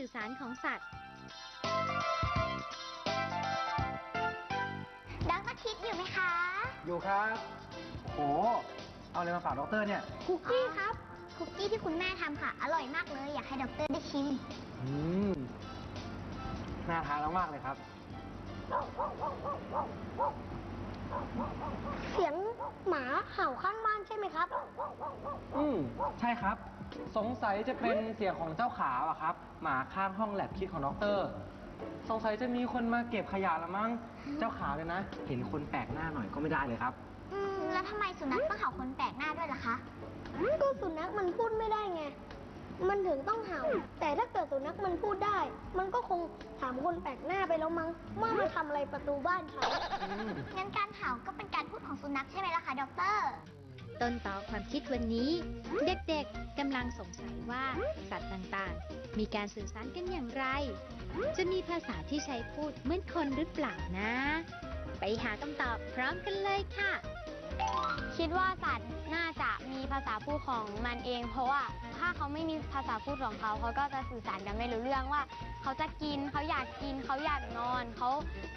สื่อสารของสัตว์ดรทิพย์อยู่ไหมคะอยู่ครับ โห เอาอะไรมาฝากด็อกเตอร์เนี่ย คุกกี้ครับ คุกกี้ที่คุณแม่ทำค่ะ อร่อยมากเลย อยากให้ดรได้ชิม อืม น่าทานมากๆเลยครับ เสียงหมาเห่าข้างบ้านใช่ไหมครับ อืม ใช่ครับ สงสัยจะเป็นเสียงของเจ้าขาวอะครับ หมาข้างห้องแลบคิดของด็อกเตอร์ สงสัยจะมีคนมาเก็บขยะละมั้ง เจ้าขาวเลยนะ เห็นคนแปลกหน้าหน่อยก็ไม่ได้เลยครับ อืม แล้วทำไมสุนัขต้องเห่าคนแปลกหน้าด้วยล่ะคะ ก็สุนัขมันพูดไม่ได้ไง มันถึงต้องเห่า แต่ถ้าเกิดสุนัขมันพูดได้ มันก็คงถามคนแปลกหน้าไปแล้วมั้งว่ามาทำอะไรประตูบ้านเขา งั้นการเห่าก็เป็นการพูดของสุนัขใช่ไหมล่ะคะดร ต้นต่อความคิดวันนี้ เด็กๆกำลังสงสัยว่าสัตว์ต่างๆ มีการสื่อสารกันอย่างไร จะมีภาษาที่ใช้พูดเหมือนคนหรือเปล่านะ ไปหาคำตอบพร้อมกันเลยค่ะ คิดว่าสัตว์น่าจะมีภาษาพูดของมันเอง เพราะว่าถ้าเขาไม่มีภาษาพูดของเขาเขาก็จะสื่อสารกันไม่รู้เรื่องว่า เขาจะกินเขาอยากกินเขาอยากนอน เขา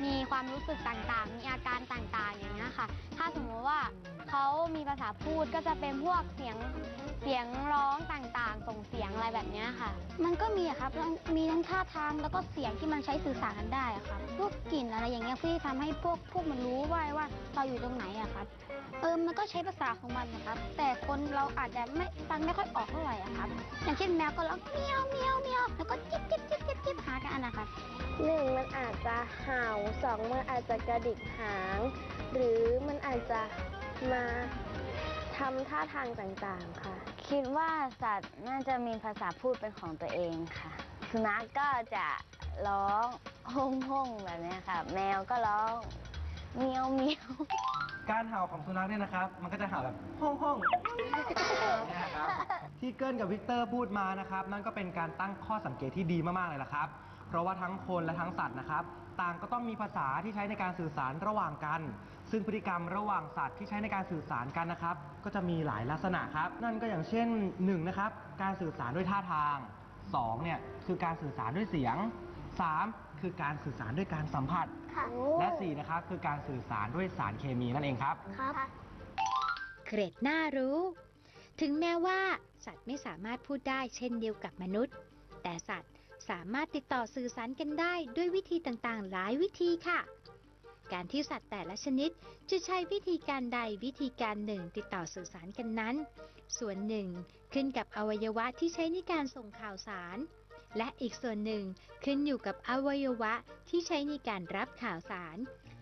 มีความรู้สึกต่างๆ มีอาการต่างๆอย่างนี้ยค่ะ ถ้าสมมติว่าเขามีภาษาพูดก็จะเป็นพวกเสียงเสียงร้องต่างๆ ส่งเสียงอะไรแบบเนี้ยค่ะ มันก็มีอะครับทั้งมีทั้งท่าทางแล้วก็เสียงที่มันใช้สื่อสารกันได้อะครับพวกกลิ่นอะไรอย่างเงี้ยที่ทำให้พวกพวกมันรู้ว่าว่าเราอยู่ตรงไหนอะครับเออมันก็ใช้ภาษาของมันนะครับ แต่คนเราอาจจะไม่ฟังไม่ค่อยออกเท่าไหร่อะครับ อย่างเช่นแมวก็ร้องเมียวเมียวเมียวแล้วก็จิ๊บจิ๊บจิ๊บจิ๊บจิ๊บหากันนะครับหนึ่งมันอาจจะเห่าสองมันอาจจะกระดิกหาง หรือมันอาจจะมาทำท่าทางต่างๆค่ะ คิดว่าสัตว์น่าจะมีภาษาพูดเป็นของตัวเองค่ะ สุนัขก็จะร้องห้องห้องๆแบบเนี้ยค่ะ แมวก็ร้องเมียวเมียว การเห่าของสุนัขเนี่ยนะครับ มันก็จะเห่าแบบห้องห้องเนี่ยครับ ที่เกิลกับวิกเตอร์พูดมานะครับ นั่นก็เป็นการตั้งข้อสังเกตที่ดีมากๆเลยละครับ เพราะว่าทั้งคนและทั้งสัตว์นะครับ ต่างก็ต้องมีภาษาที่ใช้ในการสื่อสารระหว่างกัน ซึ่งพฤติกรรมระหว่างสัตว์ที่ใช้ในการสื่อสารกันนะครับ ก็จะมีหลายลักษณะครับ นั่นก็อย่างเช่น1นะครับ การสื่อสารด้วยท่าทาง2เนี่ยคือการสื่อสารด้วยเสียง 3 คือการสื่อสารด้วยการสัมผัส ค่ะและ4นะครับคือการสื่อสารด้วยสารเคมีนั่นเองครับ ครับ เกรดน่ารู้ ถึงแม้ว่า สัตว์ไม่สามารถพูดได้เช่นเดียวกับมนุษย์ แต่สัตว์สามารถติดต่อสื่อสารกันได้ด้วยวิธีต่างๆ หลายวิธีค่ะ การที่สัตว์แต่ละชนิดจะใช้วิธีการใดวิธีการหนึ่งติดต่อสื่อสารกันนั้น ส่วนหนึ่งขึ้นกับอวัยวะที่ใช้ในการส่งข่าวสาร และอีกส่วนหนึ่งขึ้นอยู่กับอวัยวะที่ใช้ในการรับข่าวสาร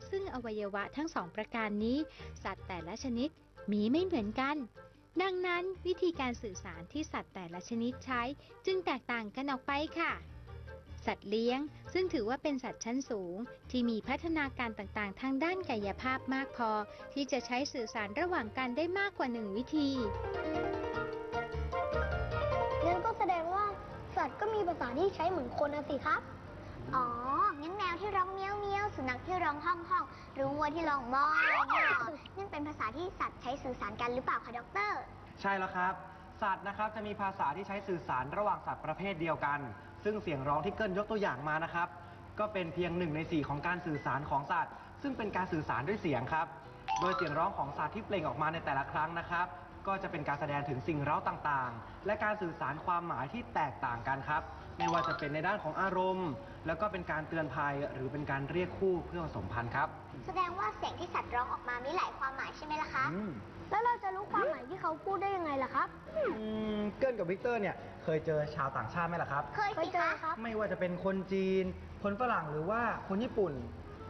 ซึ่งอวัยวะทั้งสองประการนี้ สัตว์แต่ละชนิดมีไม่เหมือนกัน ดังนั้นวิธีการสื่อสารที่สัตว์แต่ละชนิดใช้ จึงแตกต่างกันออกไปค่ะ สัตว์เลี้ยง ซึ่งถือว่าเป็นสัตว์ชั้นสูง ที่มีพัฒนาการต่างๆ ทางด้านกายภาพมากพอ ที่จะใช้สื่อสารระหว่างกันได้มากกว่าหนึ่งวิธี สัตว์ก็มีภาษาที่ใช้เหมือนคนนะสิครับ อ๋อ งั้นแมวที่ร้องเมี้ยวเมี้ยวสุนัขที่ร้องห้องห้องหรือวัวที่ร้องมอมอนั่นเป็นภาษาที่สัตว์ใช้สื่อสารกันหรือเปล่าคะดรใช่แล้วครับ สัตว์นะครับจะมีภาษาที่ใช้สื่อสารระหว่างสัตว์ประเภทเดียวกัน ซึ่งเสียงร้องที่เกิลยกตัวอย่างมานะครับ ก็เป็นเพียงหนึ่งในสี่ของการสื่อสารของสัตว์ ซึ่งเป็นการสื่อสารด้วยเสียงครับ โดยเสียงร้องของสัตว์ที่เปล่งออกมาในแต่ละครั้งนะครับ ก็จะเป็นการแสดงถึงสิ่งเร้าต่างๆ และการสื่อสารความหมายที่แตกต่างกันครับ ไม่ว่าจะเป็นในด้านของอารมณ์ แล้วก็เป็นการเตือนภัยหรือเป็นการเรียกคู่เพื่อผสมพันธุ์ครับ แสดงว่าเสียงที่สัตว์ร้องออกมามีหลายความหมายใช่ไหมล่ะคะ อืม แล้วเราจะรู้ความหมายที่เขาพูดได้ยังไงล่ะครับ อืมเกิลกับวิกเตอร์เนี่ยเคยเจอชาวต่างชาติไหมล่ะครับ เคยเคสิยเจอคะครับ ไม่ว่าจะเป็นคนจีน คนฝรั่งหรือว่าคนญี่ปุ่น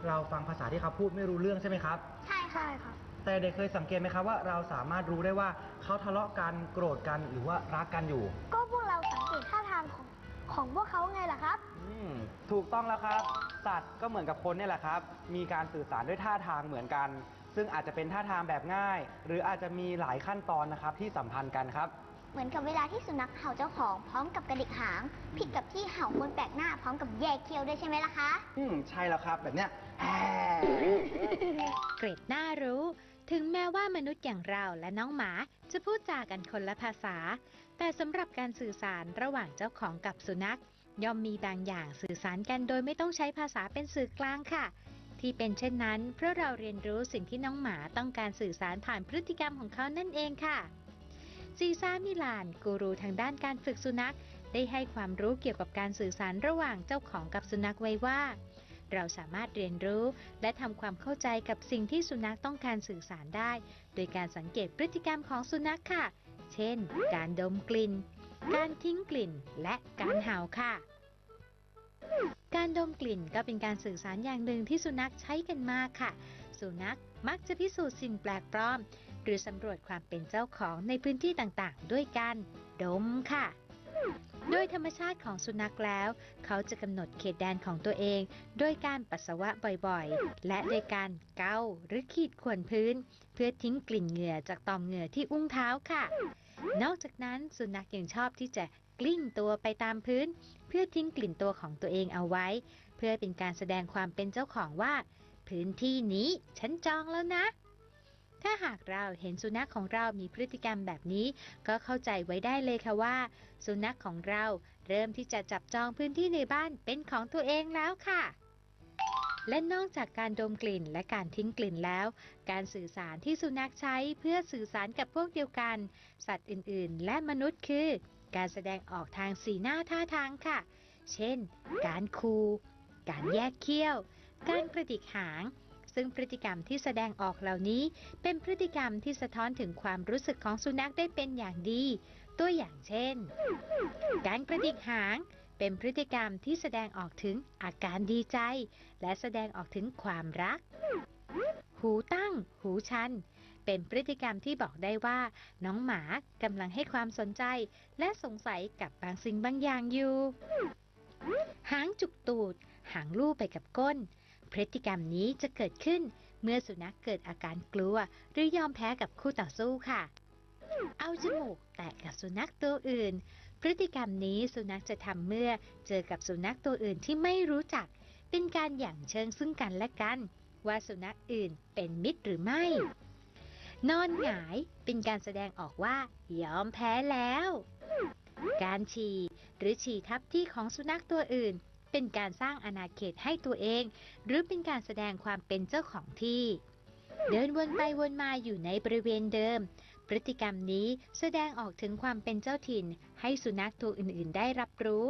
เราฟังภาษาที่เขาพูดไม่รู้เรื่องใช่ไหมครับ ใช่ค่ะ ใช่ครับ แต่เด็กเคยสังเกตไหมครับว่าเราสามารถรู้ได้ว่าเขาทะเลาะกันโกรธกันหรือว่ารักกันอยู่ ก็พวกเราสังเกตท่าทางของของพวกเขาไงล่ะครับ อืมถูกต้องแล้วครับ สัตว์ก็เหมือนกับคนเนี่ยแหละครับ มีการสื่อสารด้วยท่าทางเหมือนกัน ซึ่งอาจจะเป็นท่าทางแบบง่าย หรืออาจจะมีหลายขั้นตอนนะครับที่สัมพันธ์กันครับ เหมือนกับเวลาที่สุนัขเห่าเจ้าของพร้อมกับกระดิกหาง ผิดกับที่เห่าคนแปลกหน้าพร้อมกับแยกเคี้ยวด้วยใช่ไหมล่ะคะ อืมใช่แล้วครับแบบเนี้ยแอะ เกรดน่ารู้ ถึงแม้ว่ามนุษย์อย่างเราและน้องหมาจะพูดจากันคนละภาษา แต่สำหรับการสื่อสารระหว่างเจ้าของกับสุนัข ย่อมมีบางอย่างสื่อสารกันโดยไม่ต้องใช้ภาษาเป็นสื่อกลางค่ะ ที่เป็นเช่นนั้น เพราะเราเรียนรู้สิ่งที่น้องหมาต้องการสื่อสารผ่านพฤติกรรมของเขานั่นเองค่ะซีซ่ามิลานกูรูทางด้านการฝึกสุนัข ได้ให้ความรู้เกี่ยวกับการสื่อสารระหว่างเจ้าของกับสุนัขไว้ว่า เราสามารถเรียนรู้ และทำความเข้าใจกับสิ่งที่สุนัขต้องการสื่อสารได้ โดยการสังเกตพฤติกรรมของสุนัขค่ะ เช่น การดมกลิ่น การทิ้งกลิ่น และการเห่าค่ะ การดมกลิ่นก็เป็นการสื่อสารอย่างหนึ่งที่สุนัขใช้กันมากค่ะ สุนัขมักจะพิสูจน์สิ่งแปลกปลอม หรือสำรวจความเป็นเจ้าของในพื้นที่ต่างๆ ด้วยการดมค่ะ โดยธรรมชาติของสุนัขแล้ว เขาจะกำหนดเขตแดนของตัวเอง โดยการปัสสาวะบ่อยๆ และโดยการเกาหรือขีดข่วนพื้น เพื่อทิ้งกลิ่นเหงื่อจากตอมเหงื่อที่อุ้งเท้าค่ะ นอกจากนั้นสุนัขยังชอบที่จะกลิ้งตัวไปตามพื้น เพื่อทิ้งกลิ่นตัวของตัวเองเอาไว้ เพื่อเป็นการแสดงความเป็นเจ้าของว่า พื้นที่นี้ฉันจองแล้วนะ ถ้าหากเราเห็นสุนัขของเรามีพฤติกรรมแบบนี้ ก็เข้าใจไว้ได้เลยค่ะว่า สุนัขของเราเริ่มที่จะจับจองพื้นที่ในบ้านเป็นของตัวเองแล้วค่ะและนอกจากการดมกลิ่นและการทิ้งกลิ่นแล้ว การสื่อสารที่สุนัขใช้เพื่อสื่อสารกับพวกเดียวกัน สัตว์อื่นๆ และมนุษย์คือ การแสดงออกทางสีหน้าท่าทางค่ะ เช่น การคู การแยกเขี้ยว การกระดิกหาง ซึ่งพฤติกรรมที่แสดงออกเหล่านี้ เป็นพฤติกรรมที่สะท้อนถึงความรู้สึกของสุนัขได้เป็นอย่างดี ตัวอย่างเช่น การกระดิกหาง เป็นพฤติกรรมที่แสดงออกถึงอาการดีใจ และแสดงออกถึงความรัก หูตั้ง หูชัน เป็นพฤติกรรมที่บอกได้ว่า น้องหมากำลังให้ความสนใจ และสงสัยกับบางสิ่งบางอย่างอยู่ หางจุกตูด หางลู่ไปกับก้น พฤติกรรมนี้จะเกิดขึ้น เมื่อสุนัขเกิดอาการกลัว หรือยอมแพ้กับคู่ต่อสู้ค่ะ เอาจมูกแตะกับสุนัขตัวอื่น พฤติกรรมนี้สุนัขจะทำเมื่อเจอกับสุนัขตัวอื่นที่ไม่รู้จัก เป็นการหยั่งเชิงซึ่งกันและกัน ว่าสุนัขอื่นเป็นมิตรหรือไม่ นอนหงายเป็นการแสดงออกว่ายอมแพ้แล้ว การฉี่หรือฉี่ทับที่ของสุนัขตัวอื่น เป็นการสร้างอาณาเขตให้ตัวเอง หรือเป็นการแสดงความเป็นเจ้าของที่ เดินวนไปวนมาอยู่ในบริเวณเดิม พฤติกรรมนี้แสดงออกถึงความเป็นเจ้าถิ่น ให้สุนัขตัวอื่นๆ ได้รับรู้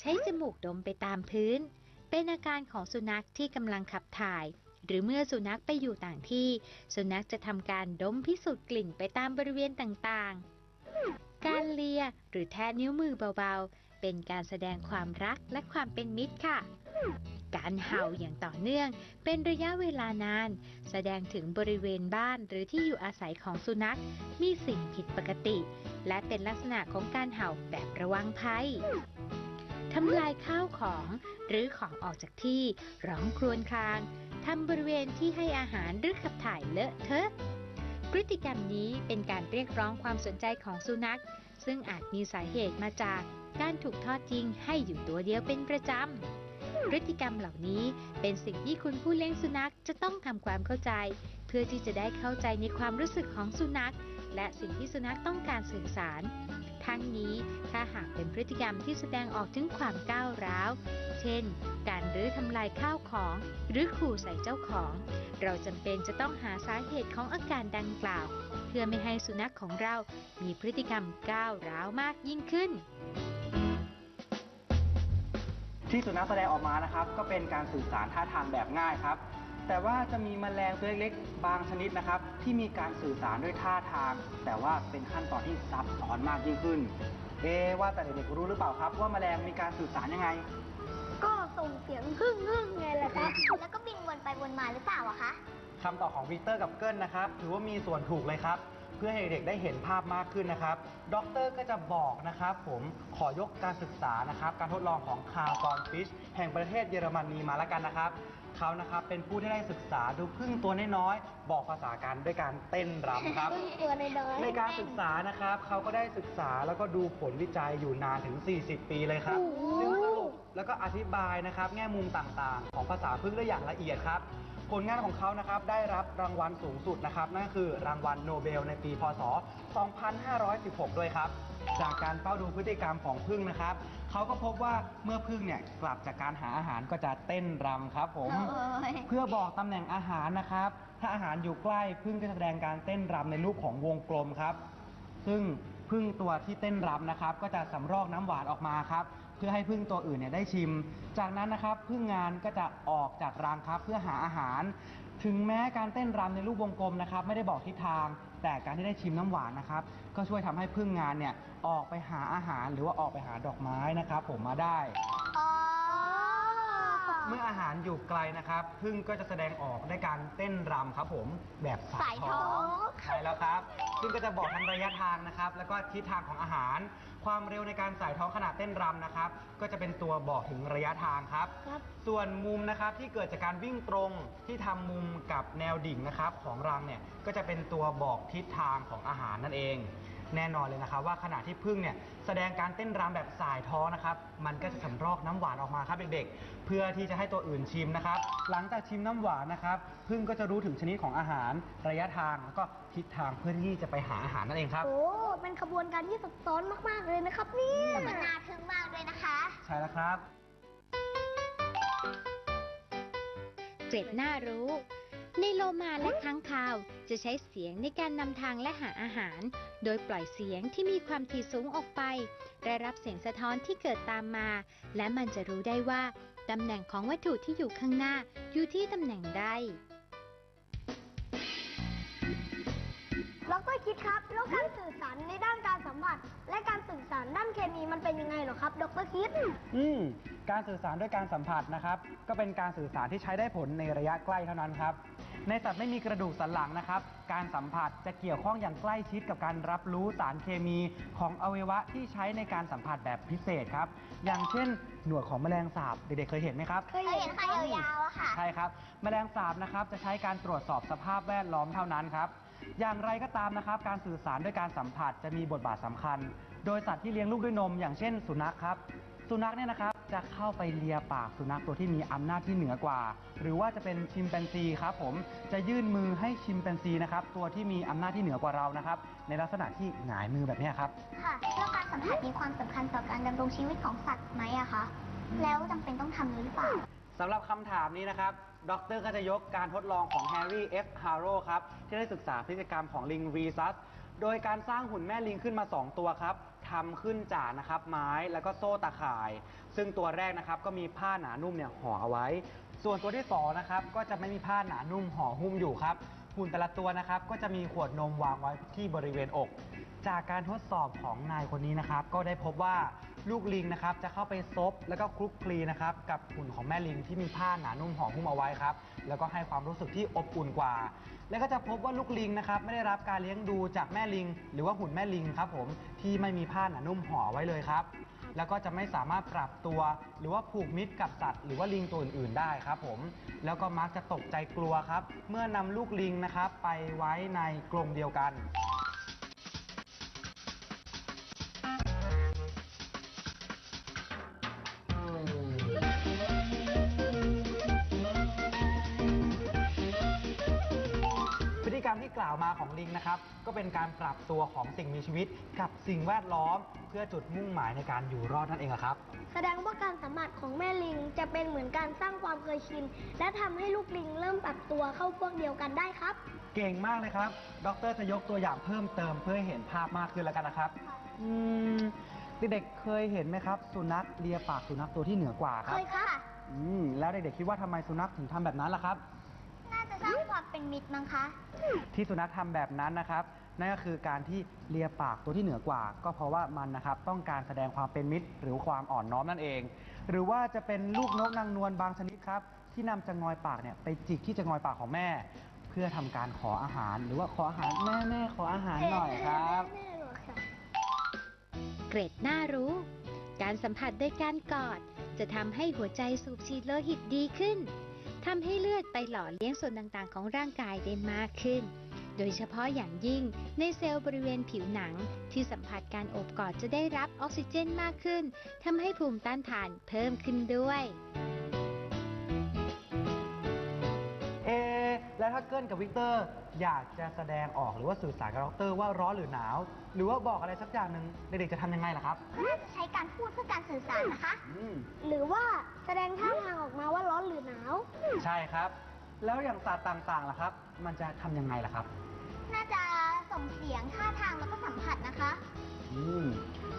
ใช้จมูกดมไปตามพื้น เป็นอาการของสุนัขที่กำลังขับถ่ายหรือเมื่อสุนัขไปอยู่ต่างที่ สุนัขจะทำการดมพิสูจน์กลิ่นไปตามบริเวณต่างๆ การเลียหรือแทะนิ้วมือเบาๆ เป็นการแสดงความรักและความเป็นมิตรค่ะ การเห่าอย่างต่อเนื่อง เป็นระยะเวลานาน แสดงถึงบริเวณบ้านหรือที่อยู่อาศัยของสุนัข มีสิ่งผิดปกติ และเป็นลักษณะของการเห่าแบบระวังภัยทำลายข้าวของหรือของออกจากที่ร้องครวญครางทำบริเวณที่ให้อาหารหรือขับถ่ายเลอะเทอะ พฤติกรรมนี้เป็นการเรียกร้องความสนใจของสุนัข ซึ่งอาจมีสาเหตุมาจาก การถูกทอดทิ้งให้อยู่ตัวเดียวเป็นประจำ พฤติกรรมเหล่านี้เป็นสิ่งที่คุณผู้เลี้ยงสุนัขจะต้องทำความเข้าใจ เพื่อที่จะได้เข้าใจในความรู้สึกของสุนัข และสิ่งที่สุนัขต้องการสื่อสาร ทั้งนี้ถ้าหากเป็นพฤติกรรมที่แสดงออกถึงความก้าวร้าว เช่น การรื้อทำลายข้าวของ หรือขู่ใส่เจ้าของ เราจำเป็นจะต้องหาสาเหตุของอาการดังกล่าว เพื่อไม่ให้สุนัขของเรามีพฤติกรรมก้าวร้าวมากยิ่งขึ้น ที่สุนัขแสดงออกมานะครับ ก็เป็นการสื่อสารท่าทางแบบง่ายครับ แต่ว่าจะมีแมลงตัวเล็กๆบางชนิดนะครับ ที่มีการสื่อสารด้วยท่าทาง แต่ว่าเป็นขั้นตอนที่ซับซ้อนมากยิ่งขึ้น เอะว่าแต่เด็กๆรู้หรือเปล่าครับ ว่าแมลงมีการสื่อสารยังไง ก็ส่งเสียงฮึ่งฮึ่งๆไงล่ะครับแล้วก็บินวนไปวนมาหรือเปล่าอะคะคำตอบของวิกเตอร์กับเกิลนะครับ ถือว่ามีส่วนถูกเลยครับ เพื่อให้เด็กๆได้เห็นภาพมากขึ้นนะครับด็อกเตอร์ก็จะบอกนะครับ ผมขอยกการศึกษานะครับ การทดลองของคาร์ฟอนฟิชแห่งประเทศเยอรมนีมาแล้วกันนะครับเขานะครับเป็นผู้ที่ได้ศึกษาดูพึ่งตัวน้อยๆบอกภาษากันด้วยการเต้นรำครับ ตัวน้อยๆในการศึกษานะครับเขาก็ได้ศึกษาแล้วก็ดูผลวิจัยอยู่นานถึง 40 ปีเลยครับโอ้โหซึ่งสรุปแล้วก็อธิบายนะครับ แง่มุมต่างๆ ของภาษาพึ่งได้อย่างละเอียดครับ ผลงานของเขานะครับได้รับรางวัลสูงสุดนะครับนั่นก็คือรางวัลโนเบลในปี พศ 2516 ด้วยครับ จากการเฝ้าดูพฤติกรรมของผึ้งนะครับเขาก็พบว่าเมื่อผึ้งเนี่ยกลับจากการหาอาหารก็จะเต้นรำครับผมเพื่อบอกตำแหน่งอาหารนะครับ ถ้าอาหารอยู่ใกล้พึ่งก็จะแสดงการเต้นรำในรูปของวงกลมครับ ซึ่งพึ่งตัวที่เต้นรำนะครับ ก็จะสำรอกน้ำหวานออกมาครับ เพื่อให้พึ่งตัวอื่นเนี่ยได้ชิม จากนั้นนะครับพึ่งงานก็จะออกจากรังครับเพื่อหาอาหาร ถึงแม้การเต้นรำในรูปวงกลมนะครับ ไม่ได้บอกทิศทาง แต่การที่ได้ชิมน้ำหวานนะครับ ก็ช่วยทำให้พึ่งงานเนี่ยออกไปหาอาหารหรือว่าออกไปหาดอกไม้นะครับ ผมมาได้ เมื่ออาหารอยู่ไกลนะครับพึ่งก็จะแสดงออกด้วยการเต้นรำครับผมแบบสายท้องใช่แล้วครับ ซึ่งก็จะบอกทั้งระยะทางนะครับ แล้วก็ทิศทางของอาหาร ความเร็วในการสายท้องขณะเต้นรำนะครับ ก็จะเป็นตัวบอกถึงระยะทางครับ ครับ ส่วนมุมนะครับที่เกิดจากการวิ่งตรงที่ทำมุมกับแนวดิ่งนะครับ ของรังเนี่ยก็จะเป็นตัวบอกทิศทางของอาหารนั่นเอง แน่นอนเลยนะครับว่าขณะที่พึ่งเนี่ยแสดงการเต้นรำแบบสายท้องนะครับ มันก็จะสำรอกน้ำหวานออกมาครับเด็กๆ เพื่อที่จะให้ตัวอื่นชิมนะครับ หลังจากชิมน้ำหวานนะครับ พึ่งก็จะรู้ถึงชนิดของอาหาร ระยะทางแล้วก็ทิศทางเพื่อที่จะไปหาอาหารนั่นเองครับ โอ้เป็นขบวนการที่ซับซ้อนมาก ๆ เลยนะครับเนี่ยมันน่าทึ่งมากเลยนะคะ ใช่แล้วครับ เกร็ดน่ารู้ ในโลมาและค้างคาวจะใช้เสียงในการนำทางและหาอาหาร โดยปล่อยเสียงที่มีความถี่สูงออกไป ได้รับเสียงสะท้อนที่เกิดตามมา และมันจะรู้ได้ว่าตำแหน่งของวัตถุที่อยู่ข้างหน้าอยู่ที่ตำแหน่งใด เราก็คิดครับ แล้วการสื่อสารในด้านการสัมผัสและการสื่อสารด้านเคมีมันเป็นยังไงเหรอครับดรคิด อืมการสื่อสารด้วยการสัมผัสนะครับ ก็เป็นการสื่อสารที่ใช้ได้ผลในระยะใกล้เท่านั้นครับ ในสัตว์ไม่มีกระดูกสันหลังนะครับ การสัมผัสจะเกี่ยวข้องอย่างใกล้ชิดกับการรับรู้สารเคมีของอวัยวะที่ใช้ในการสัมผัสแบบพิเศษครับ อย่างเช่น หนวดของแมลงสาบเด็กๆเคยเห็นไหมครับ เคยเห็นค่ะยาวๆอะค่ะ ใช่ครับ แมลงสาบนะครับจะใช้การตรวจสอบสภาพแวดล้อมเท่านั้นครับ อย่างไรก็ตามนะครับ การสื่อสารด้วยการสัมผัสจะมีบทบาทสำคัญ โดยสัตว์ที่เลี้ยงลูกด้วยนม อย่างเช่น สุนัขครับ สุนัขเนี่ยนะครับจะเข้าไปเลียปากสุนัขตัวที่มีอำนาจที่เหนือกว่า หรือว่าจะเป็นชิมแปนซีครับผมจะยื่นมือให้ชิมแปนซีนะครับตัวที่มีอำนาจที่เหนือกว่าเรานะครับ ในลักษณะที่หงายมือแบบเนี้ยครับค่ะแล้วการสัมผัสมีความสำคัญต่อการดำรงชีวิตของสัตว์ไหมอะคะแล้วจำเป็นต้องทำหรือเปล่าสำหรับคำถามนี้นะครับ ดรก็จะยกการทดลองของแฮร์รี่ F. Harrow ครับ ที่ได้ศึกษาพฤติกรรมของลิงรีซัส โดยการสร้างหุ่นแม่ลิงขึ้นมา 2 ตัวครับทำขึ้นจากนะครับไม้แล้วก็โซ่ตะข่าย ซึ่งตัวแรกนะครับก็มีผ้าหนานุ่มเนี่ยห่อเอาไว้ ส่วนตัวที่2นะครับก็จะไม่มีผ้าหนานุ่มห่อหุ้มอยู่ครับหุ่นแต่ละตัวนะครับก็จะมีขวดนมวางไว้ที่บริเวณอก จากการทดสอบของนายคนนี้นะครับก็ได้พบว่า ลูกลิงนะครับจะเข้าไปซบแล้วก็คลุกคลีนะครับกับหุ่นของแม่ลิงที่มีผ้าหนานุ่มห่อหุ้มเอาไว้ครับแล้วก็ให้ความรู้สึกที่อบอุ่นกว่า แล้วก็จะพบว่าลูกลิงนะครับไม่ได้รับการเลี้ยงดูจากแม่ลิง หรือว่าหุ่นแม่ลิงครับผมที่ไม่มีผ้าหนานุ่มห่อไว้เลยครับ แล้วก็จะไม่สามารถปรับตัว หรือว่าผูกมิตรกับสัตว์ หรือว่าลิงตัวอื่นๆได้ครับผมแล้วก็มักจะตกใจกลัวครับ เมื่อนำลูกลิงนะครับไปไว้ในกรงเดียวกัน ที่กล่าวมาของลิงนะครับ ก็เป็นการปรับตัวของสิ่งมีชีวิต กับสิ่งแวดล้อม เพื่อจุดมุ่งหมายในการอยู่รอดนั่นเองอะครับ แสดงว่าการสัมผัสของแม่ลิงจะเป็นเหมือนการสร้างความเคยชิน และทำให้ลูกลิงเริ่มปรับตัวเข้าพวกเดียวกันได้ครับ เก่งมากเลยครับ ดรจะยกตัวอย่างเพิ่มเติมเพื่อให้เห็นภาพมากขึ้นแล้วกันนะครับอืมเด็กๆเคยเห็นไหมครับ สุนัขเลียปากสุนัขตัวที่เหนือกว่าคเครับยค่ะ อืมแล้วเด็กๆคิดว่าทำไมสุนัขถึงทำแบบนั้นล่ะครับ น่าจะสร้างความเป็นมิตรมั้งคะ ที่สุนัขทำแบบนั้นนะครับ นั่นก็คือการที่เลียปากตัวที่เหนือกว่า ก็เพราะว่ามันนะครับต้องการแสดงความเป็นมิตร หรือความอ่อนน้อมนั่นเอง หรือว่าจะเป็นลูกนกนางนวลบางชนิดครับ ที่นำจะงอยปากเนี่ยไปจิกที่จะงอยปากของแม่ เพื่อทำการขออาหาร หรือว่าขออาหารแม่แม่ขออาหารหน่อยครับ เกร็ดน่ารู้ การสัมผัสด้วยการกอด จะทำให้หัวใจสูบฉีดโลหิตดีขึ้น ทำให้เลือดไปหล่อเลี้ยงส่วนต่างๆ ของร่างกายได้มากขึ้น โดยเฉพาะอย่างยิ่งในเซลล์บริเวณผิวหนัง ที่สัมผัสการอบกอดจะได้รับออกซิเจนมากขึ้นทำให้ภูมิต้านทานเพิ่มขึ้นด้วย แล้วถ้าเกิลกับวิกเตอร์อยากจะแสดงออกหรือว่าสื่อสารกับดรว่าร้อนหรือหนาว หรือว่าบอกอะไรสักอย่างหนึ่งเด็กๆจะทำยังไงล่ะครับ น่าจะใช้การพูดเพื่อการสื่อสารนะคะ อืม หรือว่าแสดงท่าทางออกมาว่าร้อนหรือหนาว ใช่ครับ แล้วอย่างสัตว์ต่างๆล่ะครับ มันจะทำยังไงล่ะครับ น่าจะส่งเสียงท่าทางแล้วก็สัมผัสนะคะ อืม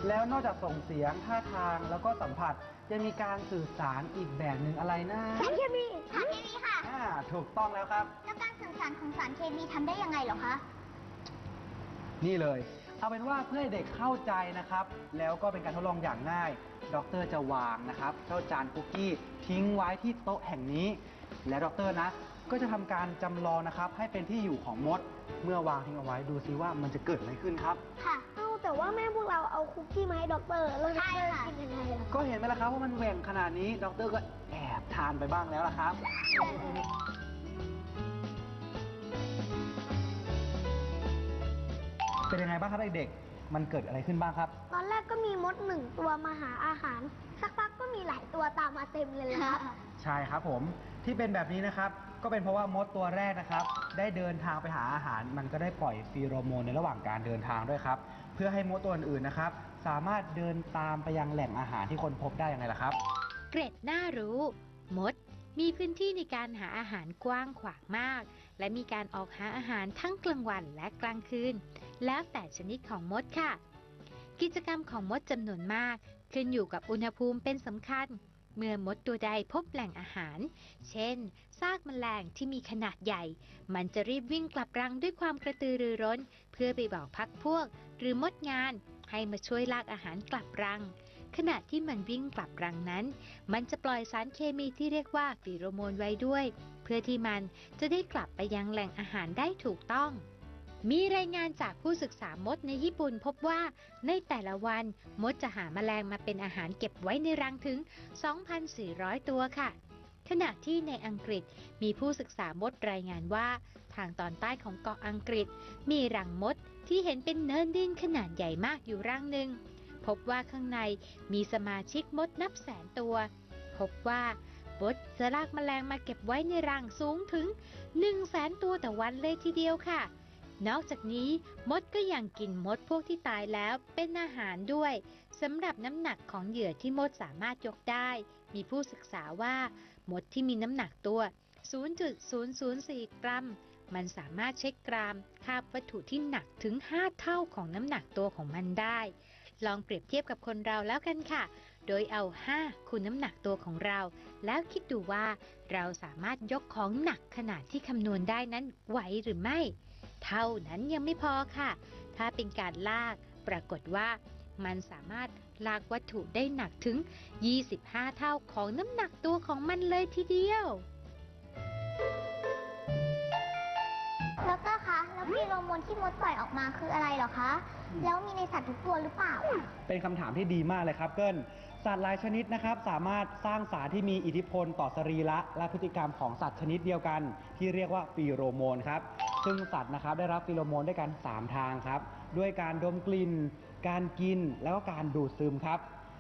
แล้วนอกจากส่งเสียงท่าทางแล้วก็สัมผัส ยังมีการสื่อสารอีกแบบหนึ่งอะไรนะสารเคมีสารเคมีค่ะ อ่าถูกต้องแล้วครับ แล้วการสื่อสารของสารเคมีทำได้ยังไงเหรอคะ นี่เลย เอาเป็นว่าเพื่อให้เด็กเข้าใจนะครับ แล้วก็เป็นการทดลองอย่างง่ายดรจะวางนะครับเจ้าจานคุกกี้ทิ้งไว้ที่โต๊ะแห่งนี้ และดรนะ ก็จะทำการจำลองนะครับ ให้เป็นที่อยู่ของมด เมื่อวางทิ้งเอาไว้ดูซิว่ามันจะเกิดอะไรขึ้นครับ ค่ะเอ้า แต่ว่าแม่พวกเราเอาคุกกี้มาให้ด็อกเตอร์แล้วด็อกเตอร์กินยังไงล่ะก็เห็นไหมล่ะครับว่ามันแหว่งขนาดนี้ดรก็แอบทานไปบ้างแล้วล่ะครับ เป็นยังไงบ้างครับเด็กๆมันเกิดอะไรขึ้นบ้างครับ ตอนแรกก็มีมดหนึ่งตัวมาหาอาหาร สักพักก็มีหลายตัวตามมาเต็มเลยนะครับใช่ครับผมที่เป็นแบบนี้นะครับ ก็เป็นเพราะว่ามดตัวแรกนะครับ ได้เดินทางไปหาอาหาร มันก็ได้ปล่อยฟีโรโมนในระหว่างการเดินทางด้วยครับเพื่อให้มดตัวอื่นๆนะครับ สามารถเดินตามไปยังแหล่งอาหารที่คนพบได้ยังไงล่ะครับ เกร็ดน่ารู้ มดมีพื้นที่ในการหาอาหารกว้างขวางมาก และมีการออกหาอาหารทั้งกลางวันและกลางคืน แล้วแต่ชนิดของมดค่ะ กิจกรรมของมดจำนวนมาก ขึ้นอยู่กับอุณหภูมิเป็นสำคัญ เมื่อมดตัวใดพบแหล่งอาหาร เช่น ซากแมลงที่มีขนาดใหญ่ มันจะรีบวิ่งกลับรังด้วยความกระตือรือร้น เพื่อไปบอกพักพวก หรือมดงานให้มาช่วยลากอาหารกลับรัง ขณะที่มันวิ่งกลับรังนั้น มันจะปล่อยสารเคมีที่เรียกว่าฟีโรโมนไว้ด้วย เพื่อที่มันจะได้กลับไปยังแหล่งอาหารได้ถูกต้อง มีรายงานจากผู้ศึกษามดในญี่ปุ่นพบว่า ในแต่ละวันมดจะหาแมลงมาเป็นอาหารเก็บไว้ในรังถึง 2,400 ตัวค่ะขณะที่ในอังกฤษมีผู้ศึกษามดรายงานว่า ทางตอนใต้ของเกาะอังกฤษ มีรังมด ที่เห็นเป็นเนินดินขนาดใหญ่มากอยู่รังหนึ่ง พบว่าข้างในมีสมาชิกมดนับแสนตัว พบว่ามดจะลากแมลงมาเก็บไว้ในรังสูงถึง1 0 0 0 0แสนตัวต่อวันเลยทีเดียวค่ะ นอกจากนี้มดก็ยังกินมดพวกที่ตายแล้วเป็นอาหารด้วยสำหรับน้ำหนักของเหยื่อที่มดสามารถยกได้ มีผู้ศึกษาว่ามดที่มีน้ำหนักตัว 0.004 กรัม มันสามารถเช็คกรัมคาบวัตถุที่หนักถึง 5 เท่าของน้ำหนักตัวของมันได้ ลองเปรียบเทียบกับคนเราแล้วกันค่ะ โดยเอา 5 คูณน้ำหนักตัวของเรา แล้วคิดดูว่าเราสามารถยกของหนักขนาดที่คำนวณได้นั้นไหวหรือไม่ เท่านั้นยังไม่พอค่ะ ถ้าเป็นการลาก ปรากฏว่ามันสามารถลากวัตถุได้หนักถึง 25 เท่าของน้ำหนักตัวของมันเลยทีเดียว ฟีโรโมนที่มดปล่อยออกมาคืออะไรเหรอคะ แล้วมีในสัตว์ทุกตัวหรือเปล่า เป็นคำถามที่ดีมากเลยครับเกิลสัตว์หลายชนิดนะครับ สามารถสร้างสารที่มีอิทธิพลต่อสรีระและพฤติกรรมของสัตว์ชนิดเดียวกัน ที่เรียกว่าฟีโรโมนครับ ซึ่งสัตว์นะครับได้รับฟีโรโมนด้วยกัน 3 ทางครับ ด้วยการดมกลิ่น การกิน แล้วก็การดูดซึมครับ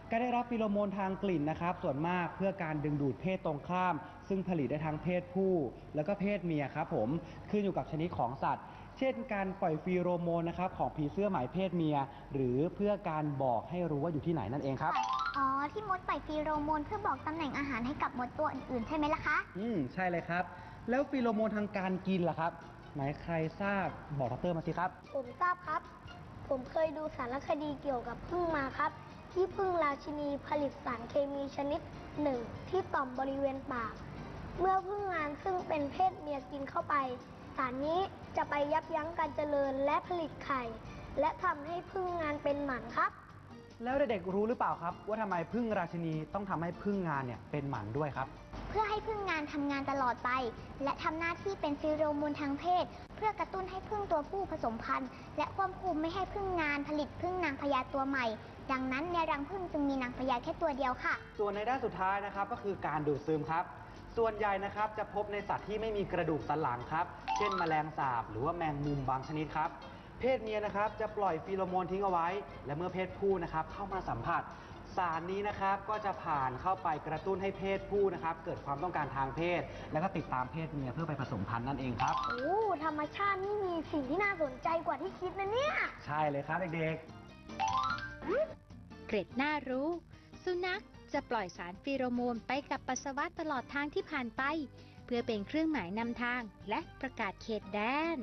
การได้รับฟีโรโมนทางกลิ่นนะครับ ส่วนมากเพื่อการดึงดูดเพศตรงข้าม ซึ่งผลิตได้ทั้งเพศผู้ แล้วก็เพศเมียครับผมขึ้นอยู่กับชนิดของสัตว์ เช่นการปล่อยฟีโรโมนนะครับของผีเสื้อหมายเพศเมีย หรือเพื่อการบอกให้รู้ว่าอยู่ที่ไหนนั่นเองครับ อ๋อ ที่มดปล่อยฟีโรโมนเพื่อบอกตำแหน่งอาหารให้กับมดตัวอื่นๆใช่ไหมล่ะคะ อืมใช่เลยครับ แล้วฟีโรโมนทางการกินล่ะครับ ไหนใครทราบบอกดรมาสิครับ ผมทราบครับ ผมเคยดูสารคดีเกี่ยวกับพึ่งมาครับ ที่พึ่งราชินีผลิตสารเคมีชนิดหนึ่งที่ต่อมบริเวณปาก เมื่อพึ่งงานซึ่งเป็นเพศเมียกินเข้าไป สารนี้จะไปยับยั้งการเจริญและผลิตไข่ และทำให้พึ่งงานเป็นหมันครับ แล้วเด็กๆรู้หรือเปล่าครับ ว่าทำไมพึ่งราชินีต้องทำให้พึ่งงานเนี่ยเป็นหมันด้วยครับ เพื่อให้พึ่งงานทำงานตลอดไป และทำหน้าที่เป็นฟีโรโมนทางเพศ เพื่อกระตุ้นให้พึ่งตัวผู้ผสมพันธุ์ และควบคุมไม่ให้พึ่งงานผลิตพึ่งนางพญาตัวใหม่ ดังนั้นในรังพึ่งจึงมีนางพญาแค่ตัวเดียวค่ะ ส่วนในด้านสุดท้ายนะครับก็คือการดูดซึมครับ ส่วนใหญ่นะครับจะพบในสัตว์ที่ไม่มีกระดูกสันหลังครับ เช่นแมลงสาบ หรือว่าแมงมุมบางชนิดครับ เพศเมียนะครับจะปล่อยฟีโรโมนทิ้งเอาไว้ และเมื่อเพศผู้นะครับเข้ามาสัมผัส สารนี้นะครับก็จะผ่านเข้าไปกระตุ้นให้เพศผู้นะครับเกิดความต้องการทางเพศ แล้วก็ติดตามเพศเมียเพื่อไปผสมพันธุ์นั่นเองครับ โอ้ธรรมชาตินี่มีสิ่งที่น่าสนใจกว่าที่คิดนะเนี่ย ใช่เลยครับเด็กเกร็ดน่ารู้ สุนัข จะปล่อยสารฟีโรโมนไปกับปัสสาวะตลอดทางที่ผ่านไป เพื่อเป็นเครื่องหมายนำทางและประกาศเขตแดน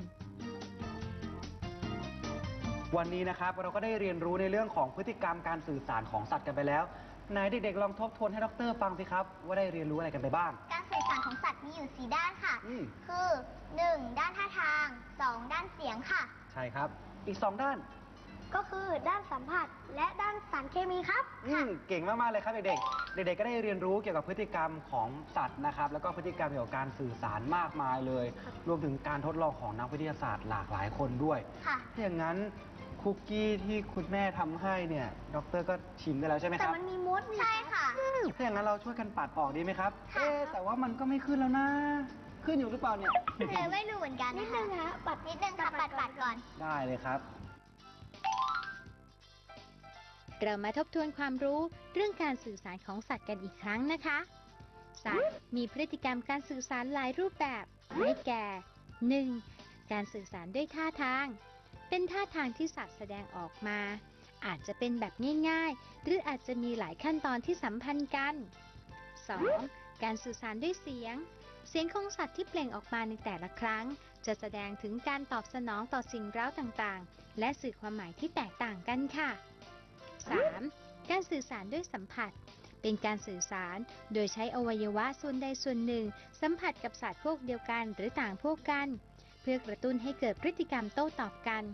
ๆวันนี้นะครับเราก็ได้เรียนรู้ในเรื่องของพฤติกรรมการสื่อสารของสัตว์กันไปแล้วไหนเด็กๆลองทบทวนให้ดรฟังสิครับ ว่าได้เรียนรู้อะไรกันไปบ้าง การสื่อสารของสัตว์มีอยู่4ด้านค่ะ อืม คือ 1. ด้านท่าทาง 2. ด้านเสียงค่ะ ใช่ครับ อีก 2 ด้าน ก็คือด้านสัมผัสและด้านสารเคมีครับอืมเก่งมาก ๆ เลยครับเด็กๆ เด็ก ๆ ก็ได้เรียนรู้เกี่ยวกับพฤติกรรมของสัตว์นะครับ แล้วก็พฤติกรรมเกี่ยวกับการสื่อสารมากมายเลยรวมถึงการทดลองของนักวิทยาศาสตร์หลากหลายคนด้วย ค่ะ ถ้าอย่างนั้นคุกกี้ที่คุณแม่ทำให้เนี่ยดรก็ชิมได้แล้วใช่ไหมแต่ครับมันมีมดนี่ใช่ค่ะ ถ้าอย่างนั้นเราช่วยกันปัดออกดีไหมครับ ค่ะ เอ๊ะแต่ว่ามันก็ไม่ขึ้นแล้วนะ ขึ้นอยู่หรือเปล่าเนี่ย เออไม่รู้เหมือนกันนิดนะนึคะงฮะปัดนิดนึงค่ะปัดปัดๆก่อน ได้เลยครับ เรามาทบทวนความรู้เรื่องการสื่อสารของสัตว์กันอีกครั้งนะคะ สัตว์มีพฤติกรรมการสื่อสารหลายรูปแบบได้แก่ 1. การสื่อสารด้วยท่าทาง เป็นท่าทางที่สัตว์แสดงออกมา อาจจะเป็นแบบง่ายๆ หรืออาจจะมีหลายขั้นตอนที่สัมพันธ์กัน 2. การสื่อสารด้วยเสียง เสียงของสัตว์ที่เปล่งออกมาในแต่ละครั้ง จะแสดงถึงการตอบสนองต่อสิ่งเร้าต่างๆ และสื่อความหมายที่แตกต่างกันค่ะ 3. การสื่อสารด้วยสัมผัส เป็นการสื่อสารโดยใช้อวัยวะส่วนใดส่วนหนึ่ง สัมผัสกับสัตว์พวกเดียวกันหรือต่างพวกกัน เพื่อกระตุ้นให้เกิดพฤติกรรมโต้ตอบกัน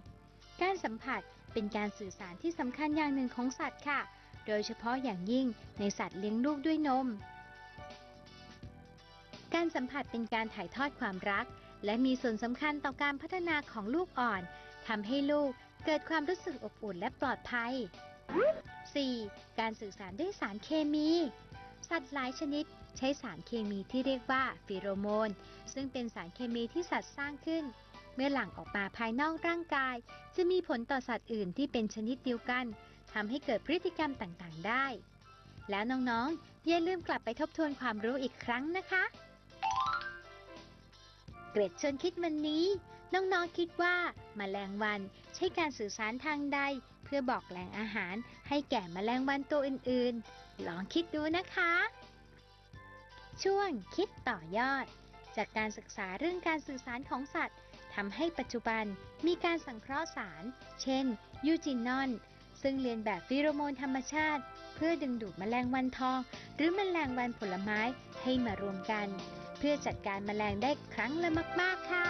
การสัมผัสเป็นการสื่อสารที่สำคัญอย่างหนึ่งของสัตว์ค่ะ โดยเฉพาะอย่างยิ่งในสัตว์เลี้ยงลูกด้วยนม การสัมผัสเป็นการถ่ายทอดความรัก และมีส่วนสำคัญต่อการพัฒนาของลูกอ่อนทำให้ลูกเกิดความรู้สึกอบอุ่นและปลอดภัย 4. การสื่อสารด้วยสารเคมี สัตว์หลายชนิดใช้สารเคมีที่เรียกว่าฟีโรโมน ซึ่งเป็นสารเคมีที่สัตว์สร้างขึ้น เมื่อหลั่งออกมาภายนอกร่างกาย จะมีผลต่อสัตว์อื่นที่เป็นชนิดเดียวกันทำให้เกิดพฤติกรรมต่างๆ ได้ แล้วน้องๆ อย่าลืมกลับไปทบทวนความรู้อีกครั้งนะคะ เกรดชวนคิดวันนี้ น้องๆ คิดว่ามาแมลงวันใช้การสื่อสารทางใด พื่อบอกแหล่งอาหารให้แก่แมลงวันตัวอื่นๆ ลองคิดดูนะคะ ช่วงคิดต่อยอด จากการศึกษาเรื่องการสื่อสารของสัตว์ทำให้ปัจจุบันมีการสังเคราะห์สาร เช่น ยูจินอน ซึ่งเรียนแบบฟีโรโมนธรรมชาติ เพื่อดึงดูดแมลงวันทอง หรือแมลงวันผลไม้ให้มารวมกัน เพื่อจัดการแมลงได้ครั้งละมาก ๆ ค่ะ